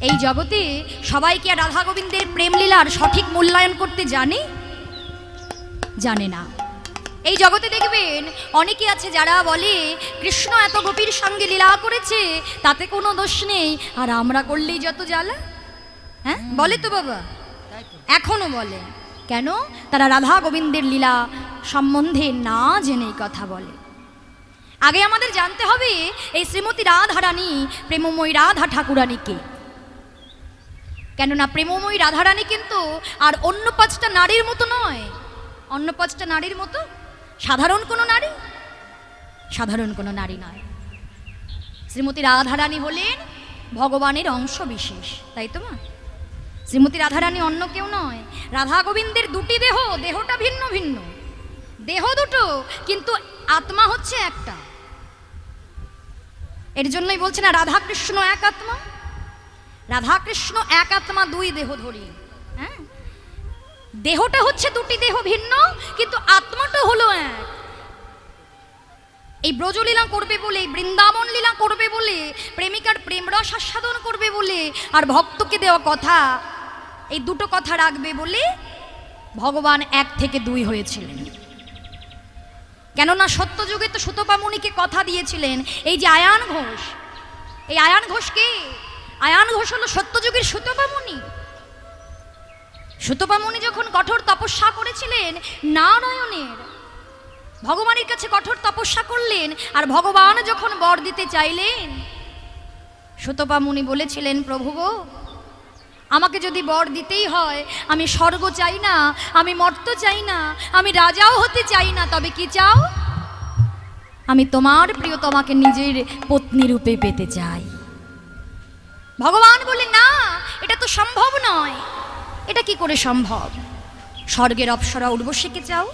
এই জগতে সবাই কি রাধা গোবিন্দের প্রেমলীলার সঠিক মূল্যায়ন করতে জানে? জানে না। এই জগতে দেখবেন অনেকে আছে যারা বলে, কৃষ্ণ এত গোপীর সঙ্গে লীলা করেছে, তাতে কোনো দোষ নেই, আর আমরা করলেই যত জ্বালা। হ্যাঁ? বলে তো বাবা। এখনও বলে। কেন? তারা রাধা গোবিন্দের লীলা সম্বন্ধে না জেনেই কথা বলে। আগে আমাদের জানতে হবে, এই শ্রীমতী রাধারানী, প্রেমময়ী রাধা ঠাকুরানীকে। কেননা প্রেমময়ী রাধারানী কিন্তু আর অন্য পাঁচটা নারীর মতো নয়। অন্য পাঁচটা নারীর মতো সাধারণ কোনো নারী, সাধারণ কোনো নারী নয়। শ্রীমতী রাধারানী হলেন ভগবানের অংশ বিশেষ, তাই তো মা? শ্রীমতী রাধারানী অন্য কেউ নয়। রাধা গোবিন্দের দুটি দেহ, দেহটা ভিন্ন ভিন্ন। দেহ দুটো, কিন্তু আত্মা হচ্ছে একটা। এর জন্যই বলছে না রাধা কৃষ্ণ এক আত্মা রাধা কৃষ্ণ এক আত্মা দুই দেহ ধরি। হ্যাঁ? দেহটা হচ্ছে দুটি দেহ ভিন্ন, কিন্তু আত্মাটা হলো এক। এই ব্রজলীলা করবে বলে বৃন্দাবন লীলা করবে বলে, প্রেমিকার প্রেম রস আস্বাদন করবে বলে, আর ভক্তকে দেওয়া কথা, এই দুটো কথা রাখবে বলে ভগবান এক থেকে দুই হয়েছিলেন। কেননা সত্যযুগে তো সুতপামুনিকে কথা দিয়েছিলেন, এই যে আয়ান ঘোষ, এই আয়ান ঘোষকে আয়ান ঘোষ হলো সত্যযুগের সুতপামুনি। সুতপামুনি যখন কঠোর তপস্যা করেছিলেন নারায়ণের, ভগবানের কাছে কঠোর তপস্যা করলেন আর ভগবান যখন বর দিতে চাইলেন সুতপা মুনি বলেছিলেন, প্রভু গো, আমাকে যদি বর দিতেই হয়, আমি স্বর্গ চাই না, আমি মর্ত চাই না, আমি রাজাও হতে চাই না, তবে কি চাও? আমি তোমার প্রিয় তোমাকে নিজের পত্নী রূপে পেতে চাই। ভগবান বলে না, এটা তো সম্ভব নয়। এটা কি করে সম্ভব? স্বর্গের অপ্সরা উর্বশীকে চাও?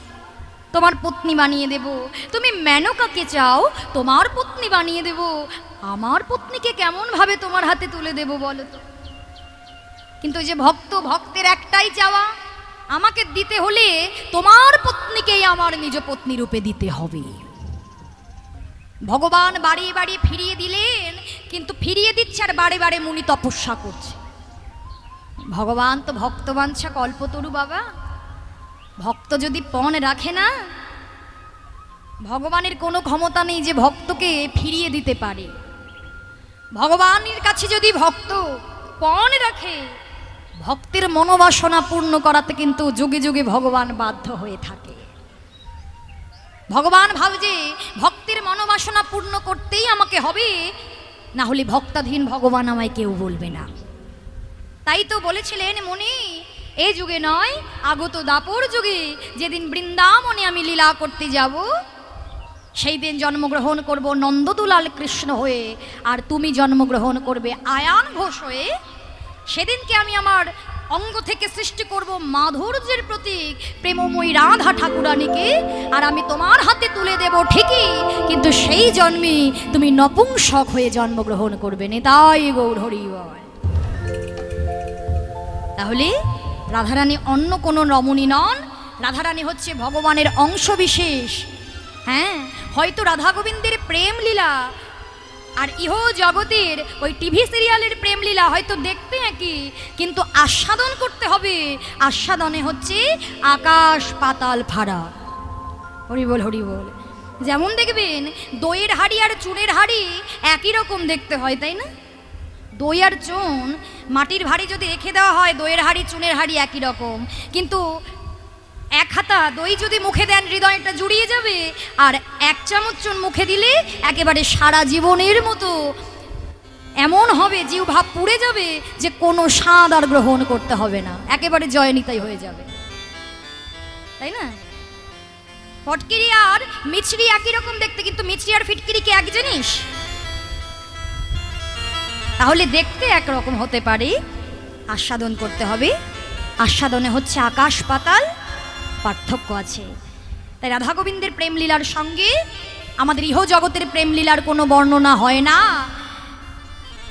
তোমার পত্নী বানিয়ে দেব। তুমি মেনকাকে চাও? তোমার পত্নী বানিয়ে দেব। আমার পত্নীকে কেমন ভাবে তোমার হাতে তুলে দেব বলো তো? কিন্তু যে ভক্ত, ভক্তের একটাই চাওয়া, আমাকে দিতে হলে তোমার পত্নীকেই আমার নিজ পত্নী রূপে দিতে হবে। ভগবান বাড়ি বাড়ি ফিরিয়ে দিলেন কিন্তু ফিরিয়ে দিচ্ছে আর বারে বারে মুনি তপস্যা করছে। ভগবান তো ভক্তবাঞ্ছা কল্পতরু বাবা। ভক্ত যদি পণ রাখে না, ভগবানের কোনো ক্ষমতা নেই যে ভক্তকে ফিরিয়ে দিতে পারে। ভগবানের কাছে যদি ভক্ত পণ রাখে, ভক্তের মনোবাসনা পূর্ণ করাতে কিন্তু যুগে যুগে ভগবান বাধ্য হয়ে থাকে। ভগবান ভাবছে ভক্তের মনোবাসনা পূর্ণ করতেই আমাকে হবে না হলে ভক্তাধীন ভগবান আমায় কেউ বলবে না। তাই তো বলেছিলেন মনি, এ যুগে নয়, আগত দাপর যুগে যেদিন বৃন্দাবনে আমি লীলা করতে যাব সেই দিন জন্মগ্রহণ করব নন্দদুলাল কৃষ্ণ হয়ে, আর তুমি জন্মগ্রহণ করবে আয়ান ঘোষ হয়ে, সেদিনকে আমি আমার অঙ্গ থেকে সৃষ্টি করব মাধুর্যের প্রতীক, প্রেমময়ী রাধা ঠাকুরানীকে, আর আমি তোমার হাতে তুলে দেব ঠিকই, কিন্তু সেই জন্মে তুমি নপুংসক হয়ে জন্মগ্রহণ করবে নেতাই গৌর হরি তাহলে রাধারানী অন্য কোনো রমণী নন, রাধারানী হচ্ছে ভগবানের অংশ বিশেষ হ্যাঁ হয়তো রাধা গোবিন্দের প্রেম লীলা আর ইহ জগতের ওই টিভি সিরিয়ালের প্রেমলীলা হয়তো দেখতে একই, কিন্তু আস্বাদন করতে হবে। আস্বাদনে হচ্ছে আকাশ পাতাল ফাড়া হরি বল হরি বল যেমন দেখবেন, দইয়ের হাড়ি আর চুনের হাড়ি একই রকম দেখতে হয়, তাই না? দই আর চুন, মাটির ভাঁড়ি যদি রেখে দেওয়া হয়, দইয়ের হাড়ি, চুনের হাড়ি একই রকম। কিন্তু এক হাতা দই যদি মুখে দেন, হৃদয়টা জুড়িয়ে যাবে। আর এক চামচ চুন মুখে দিলে একেবারে সারা জীবনের মতো। এমন হবে জিউ ভাব পুড়ে যাবে যে কোনো স্বাদ আর গ্রহণ করতে হবে না। একেবারে জয়নিতাই হয়ে যাবে। তাই না? ফটকিরি আর মিছরি একই রকম দেখতে, কিন্তু মিছরি আর ফিটকিরি কি এক জিনিস? তাহলে দেখতে একরকম হতে পারে। আস্বাদন করতে হবে। আস্বাদনে হচ্ছে আকাশ পাতাল। পার্থক্য আছে। তাই রাধা গোবিন্দের প্রেম লীলার সঙ্গে আমাদের ইহ জগতের প্রেম লীলার কোনো বর্ণনা হয় না।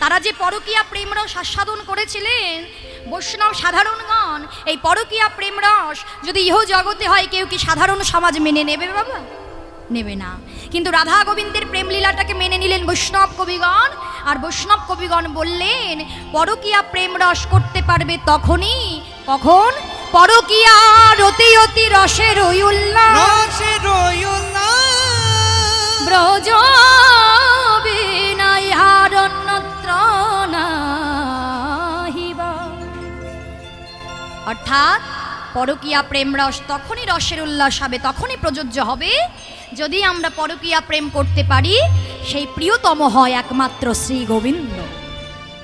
তারা যে পরকীয়া প্রেমরস আস্বাদন করেছিলেন, বৈষ্ণব সাধারণগণ, এই পরকীয়া প্রেমরস যদি ইহ জগতে হয়, কেউ কি সাধারণ সমাজ মেনে নেবে বাবা? নেবে না। কিন্তু রাধা গোবিন্দের প্রেম লীলাটাকে মেনে নিলেন বৈষ্ণব কবিগণ, আর বৈষ্ণব কবিগণ বললেন, পরকিয়া প্রেম রস করতে পারবে তখনই, কখন? পরকিয়া রতি অতি রসের উল্লাস ব্রজ হারণ্যত্র নাহিবা। অর্থাৎ পরকীয়া প্রেম রস তখনই রসের উল্লাস হবে তখনই প্রযোজ্য হবে। যদি আমরা পরকীয়া প্রেম করতে পারি সেই প্রিয়তম হয় একমাত্র শ্রী গোবিন্দ।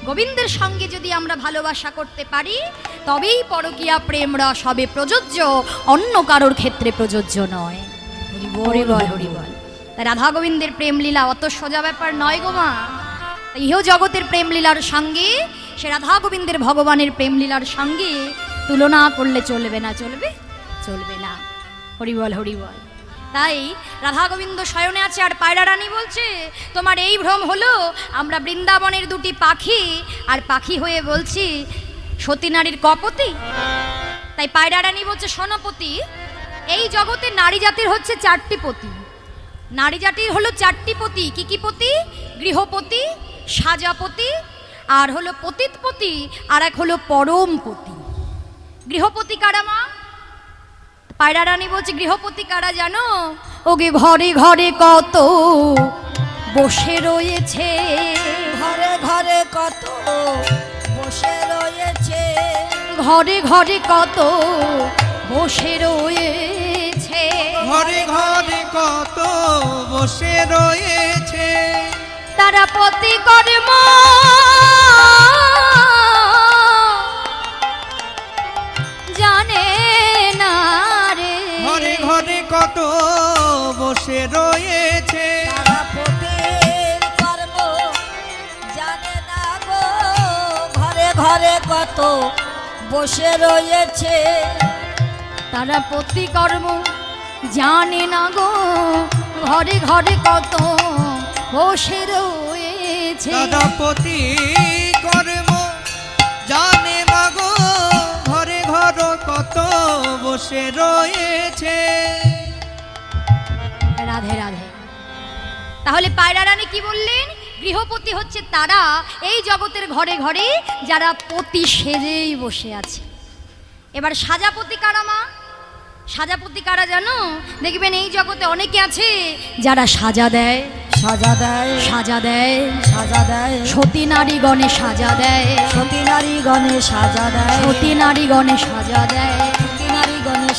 গোবিন্দের সঙ্গে যদি আমরা ভালোবাসা করতে পারি, তবেই পরকীয়া প্রেম রস হবে প্রযোজ্য, অন্য কারোর ক্ষেত্রে প্রযোজ্য নয়। হরিবল হরিবল তাই রাধা গোবিন্দের প্রেম লীলা অত সোজা ব্যাপার নয় গো মা। ইহ জগতের প্রেম লীলার সঙ্গে, সে রাধা গোবিন্দের ভগবানের প্রেম লীলার সঙ্গে তুলনা করলে চলবে না, চলবে? চলবে না। হরিবল হরিবল। তাই রাধা গোবিন্দ শয়নে আছে আর পায়রা রানী বলছে, তোমার এই ভ্রম হলো, আমরা বৃন্দাবনের দুটি পাখি, আর পাখি হয়ে বলছি, সতী নারীর কপতি? তাই পায়রা রানী বলছে সনপতি এই জগতে নারী জাতির হচ্ছে চারটি পতি। নারী জাতির হলো চারটি পতি, কি কি পতি? গৃহপতি, সাজাপতি, আর হলো পতিতপতি, আর এক হলো পরম পতি গৃহপতি কারা মা? পায়রা রানী বলছে গৃহপতি কারা জানো? ওগে ঘরে ঘরে কত বসে রয়েছে। ঘরে ঘরে কত বসে রয়েছে। ঘরে ঘরে কত বসে রয়েছে। ঘরে ঘরে কত বসে রয়েছে। তারা পতি কর্ম। জানে কত বসে রয়েছে। তারা ঘরে ঘরে কত বসে রয়েছে। তারা পতি কর্ম জানে না গো ঘরে ঘরে কত বসে রয়েছে। দাদাপতি কর্ম জানে না গো ঘরে ঘর কত বসে রয়েছে। রাধে রাধে। তাহলে পায়রা রানী কি বললেন? গৃহপতি হচ্ছে তারা এই জগতের ঘরে ঘরে যারা পতি সেজেই বসে আছে। এবার সাজাপতি কারা মা? সাজাপতি কারা জানো? দেখবেন এই জগতে অনেকে আছে যারা সাজা দেয় সাজা দেয় সাজা দেয় সাজা দেয়। সতী নারী গণে সাজা দেয় সতী নারী গণে সাজা দেয়। সতী নারী গণে সাজা দেয়।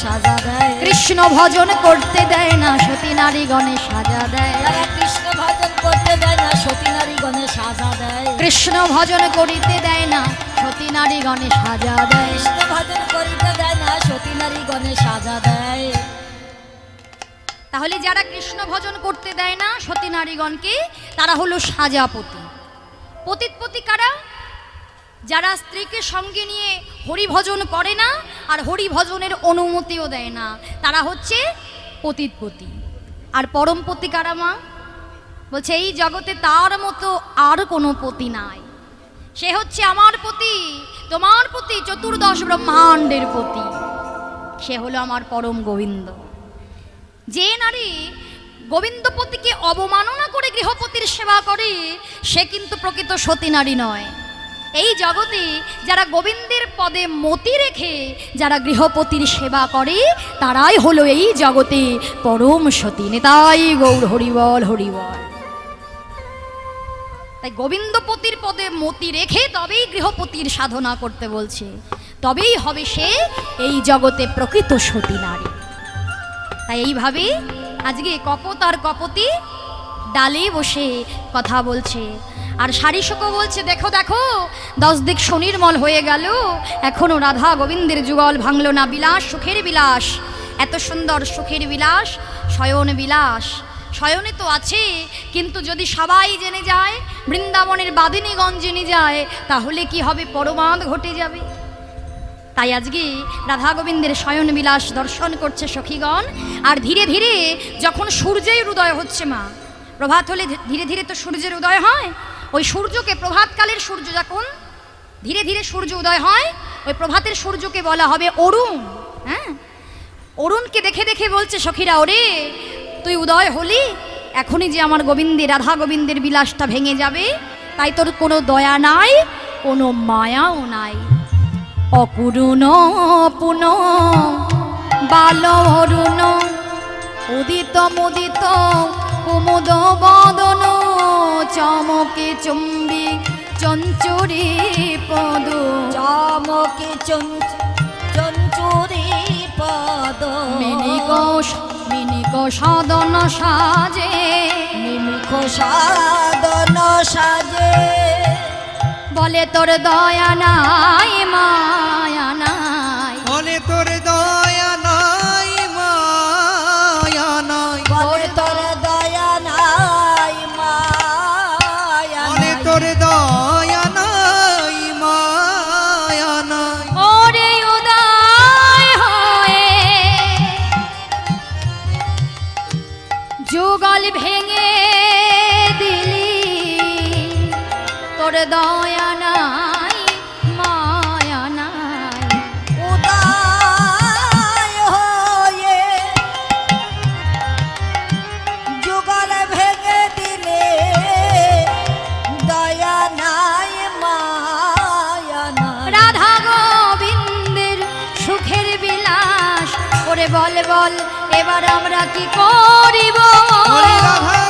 সাজা দেয়। কৃষ্ণ ভজন করতে দেয় না সতী নারীগণে সাজা দেয়। কৃষ্ণ ভজন করতে দেয় না সতী নারী গণে সাজা দেয়। কৃষ্ণ ভজন করিতে দেয় না সতী নারীগণে সাজা দেয়। কৃষ্ণ ভজন করিতে দেয় না সতী নারী গণে সাজা দেয়। তাহলে যারা কৃষ্ণ ভজন করতে দেয় না সতী নারীগণকে তারা হলো সাজাপতি। পতিতপতি কারা? যারা স্ত্রীকে সঙ্গে নিয়ে হরি ভজন করে না আর হরি ভজনের অনুমতিও দেয় না, তারা হচ্ছে পতিতপতি। আর পরমপতি কারা মা? বলছে, এই জগতে তার মতো আর কোনো পতি নাই। সে হচ্ছে আমার পতি, তোমার পতি, চতুর্দশ ব্রহ্মাণ্ডের পতি। সে হলো আমার পরম গোবিন্দ। যে নারী গোবিন্দপতিকে অবমাননা করে গৃহপতির সেবা করে, সে কিন্তু প্রকৃত সতী নারী নয়। এই জগতে যারা গোবিন্দের পদে মতি রেখে, যারা গৃহপতির সেবা করে, তারাই হলো এই জগতে পরম সতী নেতাই গৌর হরিবল হরিবল। তাই গোবিন্দপতির পদে মতি রেখে তবেই গৃহপতির সাধনা করতে বলছে। তবেই হবে সে এই জগতে প্রকৃত সতী নারী। তাই এইভাবে আজকে কপত আর কপতি ডালে বসে কথা বলছে। আর শারিশকও বলছে, দেখো দেখো, দশ দিক শনির্মল হয়ে গেল। এখনও রাধা গোবিন্দের যুগল ভাঙল না বিলাস, সুখের বিলাস। এত সুন্দর সুখের বিলাস, শয়ন বিলাস। শয়নে তো আছে, কিন্তু যদি সবাই জেনে যায়, বৃন্দাবনের বাদিনীগঞ্জ জেনে যায়, তাহলে কি হবে? পরমাদ ঘটে যাবে। তাই আজকে রাধা গোবিন্দের শয়ন বিলাস দর্শন করছে সখীগণ। আর ধীরে ধীরে যখন সূর্যের উদয় হচ্ছে মা প্রভাত হলে ধীরে ধীরে তো সূর্যের উদয় হয়। ওই সূর্যকে প্রভাতকালের সূর্য যখন ধীরে ধীরে সূর্য উদয় হয়, ওই প্রভাতের সূর্যকে বলা হবে অরুণ। হ্যাঁ? অরুণকে দেখে দেখে বলছে, সখীরা, ওরে, তুই উদয় হলি? এখনই যে আমার গোবিন্দের রাধা গোবিন্দের বিলাসটা ভেঙে যাবে, তাই তোর কোনো দয়া নাই, কোনো মায়াও নাই। অকুরুণ পুন বাল অরুণ উদিত, মুদিত কুমুদ বদন চমকে চুম্বি চঞ্চুরি পদ। চমকে চঞ্চ চঞ্চুরি পদ। মিনিক মিনিক সদন সাজে। নিমিখ সাদন সাজে। বলে তোর দয়া নাই মায়া বল এবার আমরা কি করিব? রাধা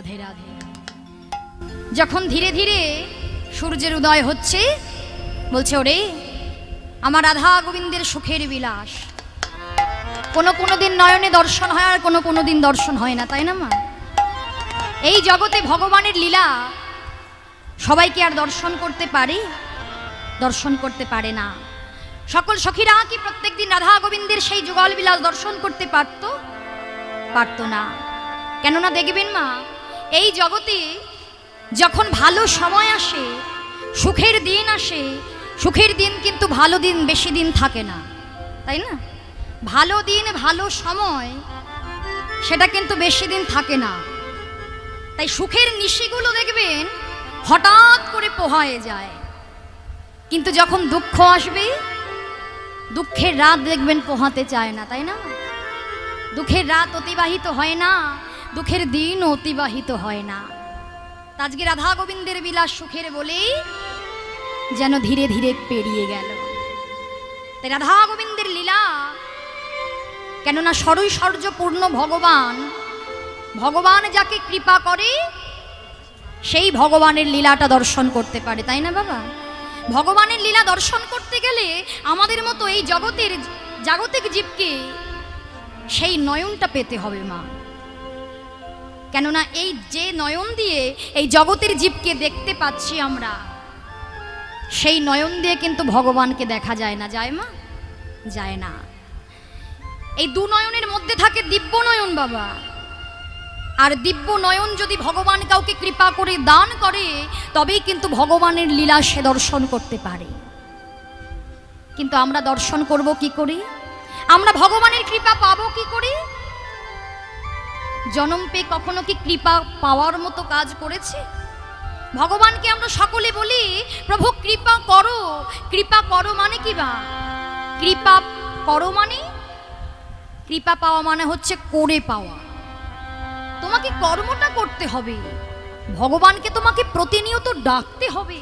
রাধে রাধে। যখন ধীরে ধীরে সূর্যের উদয় হচ্ছে, বলছে, ওরে, আমার রাধা গোবিন্দের সুখের বিলাস। কোনো কোনো দিন নয়নে দর্শন হয় আর কোনো কোনো দিন দর্শন হয় না, তাই না, মা? এই জগতে ভগবানের লীলা সবাই কি আর দর্শন করতে পারে? দর্শন করতে পারে না। সকল সখীরা কি প্রত্যেকদিন রাধা গোবিন্দের সেই যুগল বিলাস দর্শন করতে পারত? পারত না। কেননা দেখবেন, মা এই জগতে যখন ভালো সময় আসে, সুখের দিন আসে, সুখের দিন কিন্তু ভালো দিন বেশি দিন থাকে না, তাই না? ভালো দিন, ভালো সময়, সেটা কিন্তু বেশি দিন থাকে না। তাই সুখের নিশিগুলো দেখবেন, হঠাৎ করে পোহায়ে যায়। কিন্তু যখন দুঃখ আসবে, দুঃখের রাত দেখবেন পোহাতে চায় না, তাই না? দুঃখের রাত অতিবাহিত হয় না। দুঃখের দিন অতিবাহিত হয় না। আজকে রাধা গোবিন্দের বিলাস সুখের বলেই যেন ধীরে ধীরে পেরিয়ে গেল। তাই রাধা গোবিন্দের লীলা, কেননা সরৈশ্বর্যপূর্ণ ভগবান ভগবান যাকে কৃপা করে, সেই ভগবানের লীলাটা দর্শন করতে পারে, তাই না বাবা? ভগবানের লীলা দর্শন করতে গেলে আমাদের মতো এই জগতের জাগতিক জীবকে সেই নয়নটা পেতে হবে মা। কেননা এই যে নয়ন দিয়ে এই জগতের জীবকে দেখতে পাচ্ছি আমরা, সেই নয়ন দিয়ে কিন্তু ভগবানকে দেখা যায় না। যায় মা? যায় না। এই দু নয়নের মধ্যে থাকে দিব্য নয়ন বাবা। আর দিব্য নয়ন যদি ভগবান কাউকে কৃপা করে দান করে, তবেই কিন্তু ভগবানের লীলা সে দর্শন করতে পারে। কিন্তু আমরা দর্শন করব কি করে? আমরা ভগবানের কৃপা পাবো কি করে? জনম পেয়ে কখনো কি কৃপা পাওয়ার মতো কাজ করেছে? ভগবানকে আমরা সকলে বলি, প্রভু, কৃপা করো। কৃপা করো মানে কি বা? কৃপা করো মানে? কৃপা পাওয়া মানে হচ্ছে করে পাওয়া। তোমাকে কর্মটা করতে হবে। ভগবানকে তোমাকে প্রতিনিয়ত ডাকতে হবে।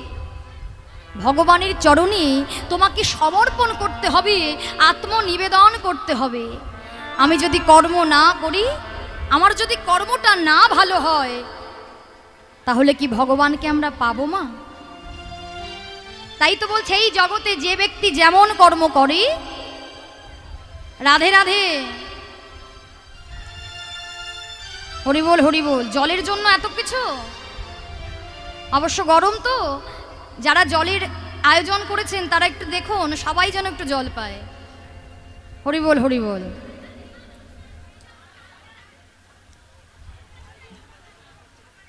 ভগবানের চরণে তোমাকে সমর্পণ করতে হবে, আত্মনিবেদন করতে হবে। আমি যদি কর্ম না করি আমার যদি কর্মটা না ভালো হয়, তাহলে কি ভগবানকে আমরা পাবো মা? তাই তো বলছে, এই জগতে যে ব্যক্তি যেমন কর্ম করে, রাধে রাধে। হরিবোল হরিবোল, জলের জন্য এত কিছু? অবশ্য গরম তো। যারা জলের আয়োজন করেছেন, তারা একটু দেখুন, সবাই যেন একটু জল পায়। হরিবোল হরিবোল।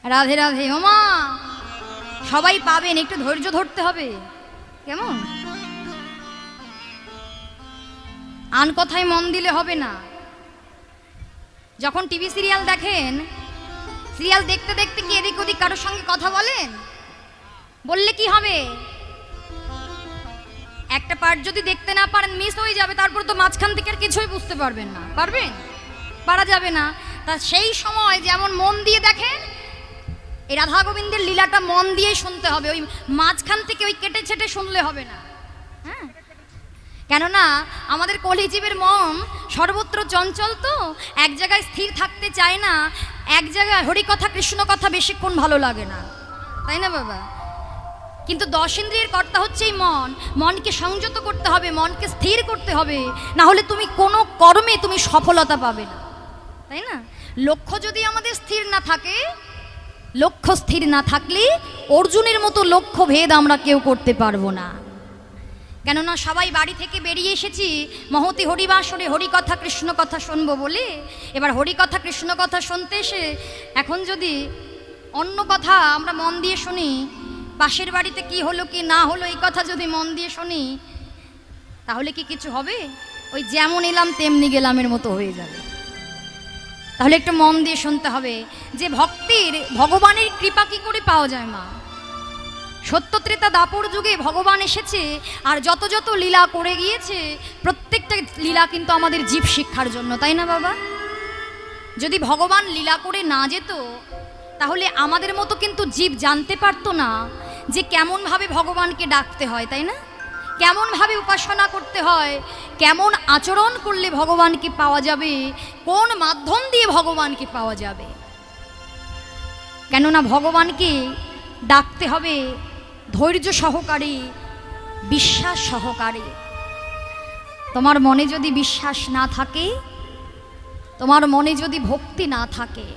রাধে রাধে ওমা সবাই পাবেন, একটু ধৈর্য ধরতে হবে। কেমন? আন কথায় মন দিলে হবে না। যখন টিভি সিরিয়াল দেখেন, সিরিয়াল দেখতে দেখতে কি এদিক ওদিক কারোর সঙ্গে কথা বলেন? বললে কি হবে? একটা পার্ট যদি দেখতে না পারেন মিস হয়ে যাবে, তারপর তো মাঝখান থেকে আর কিছুই বুঝতে পারবেন না। পারবেন? পারা যাবে না। তা সেই সময় যেমন মন দিয়ে দেখেন এই রাধা গোবিন্দের লীলাটা মন দিয়ে শুনতে হবে। ওই মাঝখান থেকে ওই কেটে ছেটে শুনলে হবে না। হ্যাঁ? কেননা আমাদের কলিজীবের মন সর্বত্র চঞ্চল তো, এক জায়গায় স্থির থাকতে চায় না, এক জায়গায় হরিকথা কৃষ্ণ কথা বেশিক্ষণ ভালো লাগে না। তাই না বাবা? কিন্তু দশ ইন্দ্রিয়ের কর্তা হচ্ছে এই মন। মনকে সংযত করতে হবে, মনকে স্থির করতে হবে। না হলে তুমি কোনো কর্মে তুমি সফলতা পাবে না। তাই না? লক্ষ্য যদি আমাদের স্থির না থাকে লক্ষ্য স্থির না থাকলে অর্জুনের মতো লক্ষ্য ভেদ আমরা কেউ করতে পারব না। কেননা সবাই বাড়ি থেকে বেরিয়ে এসেছি, মহতি হরিবাসরে হরিকথা কৃষ্ণ কথা শুনব বলে। এবার হরিকথা কৃষ্ণ কথা শুনতে এসে এখন যদি অন্য কথা আমরা মন দিয়ে শুনি, পাশের বাড়িতে কি হলো কি না হলো এই কথা যদি মন দিয়ে শুনি, তাহলে কি কিছু হবে? ওই যেমন এলাম তেমনি গেলামের মতো হয়ে যাবে। তাহলে একটু মন দিয়ে শুনতে হবে যে ভক্তির, ভগবানের কৃপা কি করে পাওয়া যায় মা? সত্যত্রেতা দাপর যুগে ভগবান এসেছে আর যত যত লীলা করে গিয়েছে, প্রত্যেকটা লীলা কিন্তু আমাদের জীব শিক্ষার জন্য, তাই না বাবা? যদি ভগবান লীলা করে না যেত, তাহলে আমাদের মতো কিন্তু জীব জানতে পারতো না যে কেমনভাবে ভগবানকে ডাকতে হয়, তাই না? কেমনভাবে উপাসনা করতে হয়, কেমন আচরণ করলে ভগবানকে পাওয়া যাবে, কোন মাধ্যম দিয়ে ভগবানকে পাওয়া যাবে। কেননা ভগবানকে ডাকতে হবে ধৈর্য সহকারে, বিশ্বাস সহকারে। তোমার মনে যদি বিশ্বাস না থাকে, তোমার মনে যদি ভক্তি না থাকে,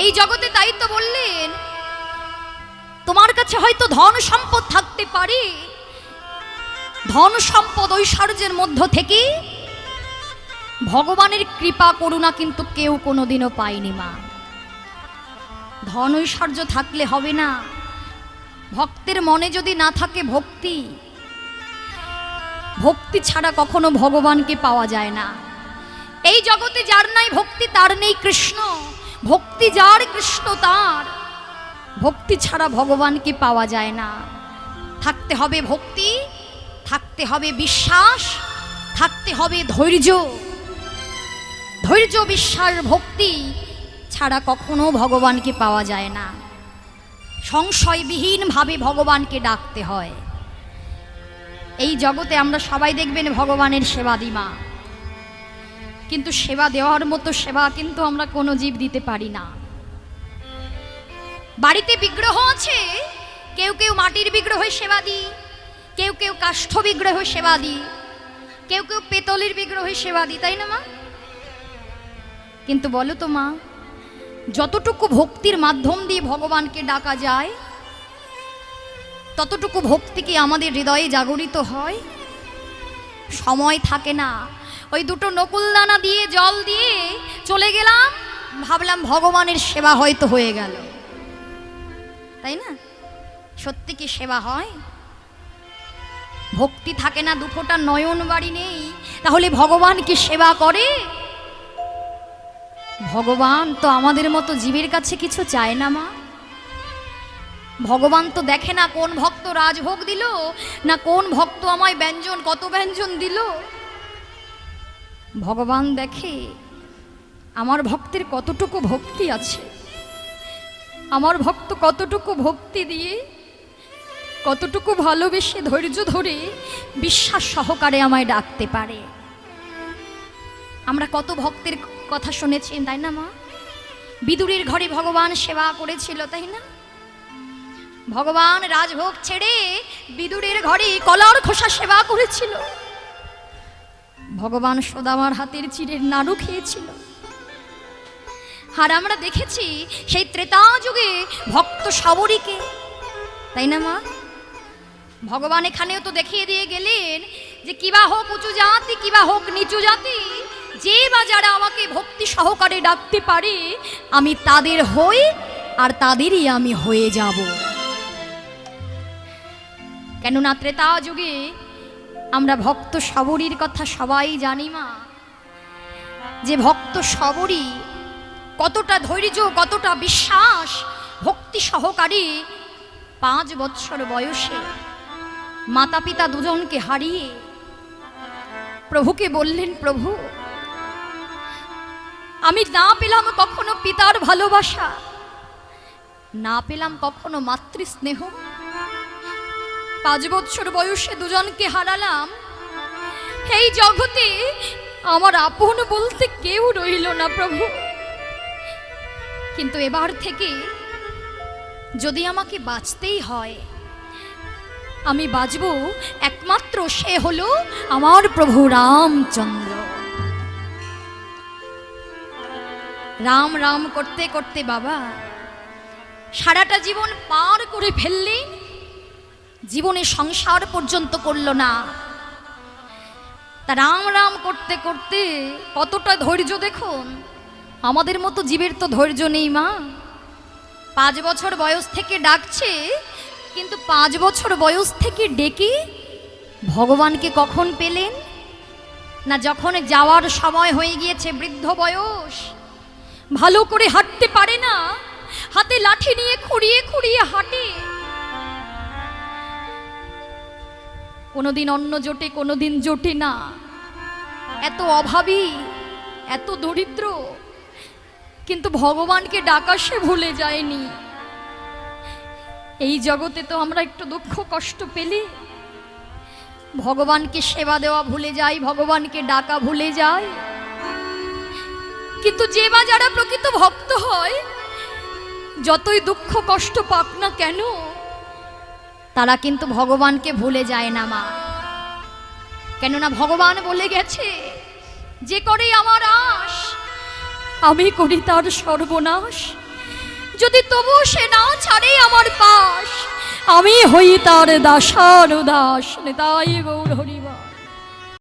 এই জগতে তাই তো বললেন, তোমার কাছে হয়তো ধন সম্পদ থাকতে পারে। ধন সম্পদ ঐশ্বর্যের মধ্য থেকে। ভগবানের কৃপা, করুণা কিন্তু কেউ কোনোদিনও পায়নি মা। ধন ঐশ্বর্য থাকলে হবে না। ভক্তের মনে যদি না থাকে ভক্তি ভক্তি ছাড়া কখনো ভগবানকে পাওয়া যায় না। এই জগতে যার নাই ভক্তি, তার নেই কৃষ্ণ। ভক্তি যার, কৃষ্ণ তার। ভক্তি ছাড়া ভগবানকে পাওয়া যায় না। থাকতে হবে ভক্তি। থাকতে হবে বিশ্বাস, থাকতে হবে ধৈর্য। ধৈর্য, বিশ্বাস, ভক্তি ছাড়া কখনো ভগবানকে পাওয়া যায় না। সংশয়বিহীনভাবে ভগবানকে ডাকতে হয়। এই জগতে আমরা সবাই দেখবেন ভগবানের সেবা দিমা কিন্তু সেবা দেওয়ার মতো সেবা কিন্তু আমরা কোনো জীব দিতে পারি না। বাড়িতে বিগ্রহ আছে, কেউ কেউ মাটির বিগ্রহে সেবা দিই। কেউ কেউ কাষ্ঠ বিগ্রহে সেবা দিই। কেউ কেউ পেতলের বিগ্রহে সেবা দিই, তাই না মা? কিন্তু বলো তো মা, যতটুকু ভক্তির মাধ্যম দিয়ে ভগবানকে ডাকা যায়, ততটুকু ভক্তি কি আমাদের হৃদয়ে জাগরিত হয়? সময় থাকে না। ওই দুটো নকুলদানা দিয়ে, জল দিয়ে চলে গেলাম, ভাবলাম ভগবানের সেবা হয়তো হয়ে গেল। তাই না? সত্যি কি সেবা হয়? ভক্তি থাকে না দুফোটা নয়ন বাড়ি নেই, তাহলে ভগবান কি সেবা করে? ভগবান তো আমাদের মতো জীবের কাছে কিছু চায় না, মা। ভগবান তো দেখে না কোন ভক্ত রাজভোগ দিল, না কোন ভক্ত আমায় ব্যঞ্জন, কত ব্যঞ্জন দিল। ভগবান দেখে আমার ভক্তের কতটুকু ভক্তি আছে, আমার ভক্ত কতটুকু ভক্তি দিয়ে কতটুকু ভালোবেসে ধৈর্য ধরে বিশ্বাস সহকারে আমায় ডাকতে পারে? আমরা কত ভক্তের কথা শুনেছি, তাই না মা? বিদুরের ঘরে ভগবান সেবা করেছিল, তাই না? ভগবান রাজভোগ ছেড়ে বিদুরের ঘরে কলার খোসা সেবা করেছিল। ভগবান সদামার হাতের চিরের নাড়ু খেয়েছিল। আর আমরা দেখেছি সেই ত্রেতা যুগে ভক্ত সাবরীকে তাই না মা? ভগবান এখানেও তো দেখিয়ে দিয়ে গেলেন যে কিবা হোক উঁচু জাতি কিবা হোক নিচু জাতি, যে বা যারা আমাকে ভক্তি সহকারে ডাকতে পারে, আমি তাদের হই আর তাদেরই আমি হয়ে যাব। কেননা ত্রেতা যুগে আমরা ভক্ত সবরীর কথা সবাই জানি মা। যে ভক্ত সবরী কতটা ধৈর্য, কতটা বিশ্বাস, ভক্তি সহকারী পাঁচ বৎসর বয়সে মাতা পিতা দুজনকে হারিয়ে প্রভুকে বললেন, প্রভু, আমি না পেলাম কখনো পিতার ভালোবাসা, না পেলাম কখনো মাতৃস্নেহ। পাঁচ বছর বয়সে দুজনকে হারালাম। এই জগতে আমার আপন বলতে কেউ রইল না, প্রভু। কিন্তু এবার থেকে যদি আমাকে বাঁচতেই হয় আমি বাজব একমাত্র সে হলো আমার প্রভু রামচন্দ্র। রাম রাম করতে করতে বাবা, সারাটা জীবন পার করে ফেললে জীবনে সংসার পর্যন্ত করল না। তা রাম রাম করতে করতে কতটা ধৈর্য দেখুন? আমাদের মতো জীবের তো ধৈর্য নেই মা। পাঁচ বছর বয়স থেকে ডাকছে কিন্তু পাঁচ বছর বয়স থেকে ডেকে ভগবানকে কখন পেলেন? না যখন যাওয়ার সময় হয়ে গিয়েছে বৃদ্ধ বয়স? ভালো করে হাঁটতে পারে না? হাতে লাঠি নিয়ে খুঁড়িয়ে খুঁড়িয়ে হাঁটে। কোনোদিন অন্ন জোটে, কোনোদিন জোটে না। এত অভাবী, এত দরিদ্র। কিন্তু ভগবানকে ডাকা সে ভুলে যায়নি। এই জগতে তো আমরা একটু দুঃখ কষ্ট পেলে। ভগবানকে সেবা দেওয়া ভুলে যাই, ভগবানকে ডাকা ভুলে যাই। কিন্তু যে বা যারা প্রকৃত ভক্ত হয়, যতই দুঃখ কষ্ট পাক না কেন, তারা কিন্তু ভগবানকে ভুলে যায় না মা। কেননা ভগবান বলে গেছে, যে করে আমার আশ, আমি করি তার সর্বনাশ। যদি তবু সে না ছাড়ে আমার পাশ, আমি হই তার দাসার দাস নেতাই গৌর হরিবাস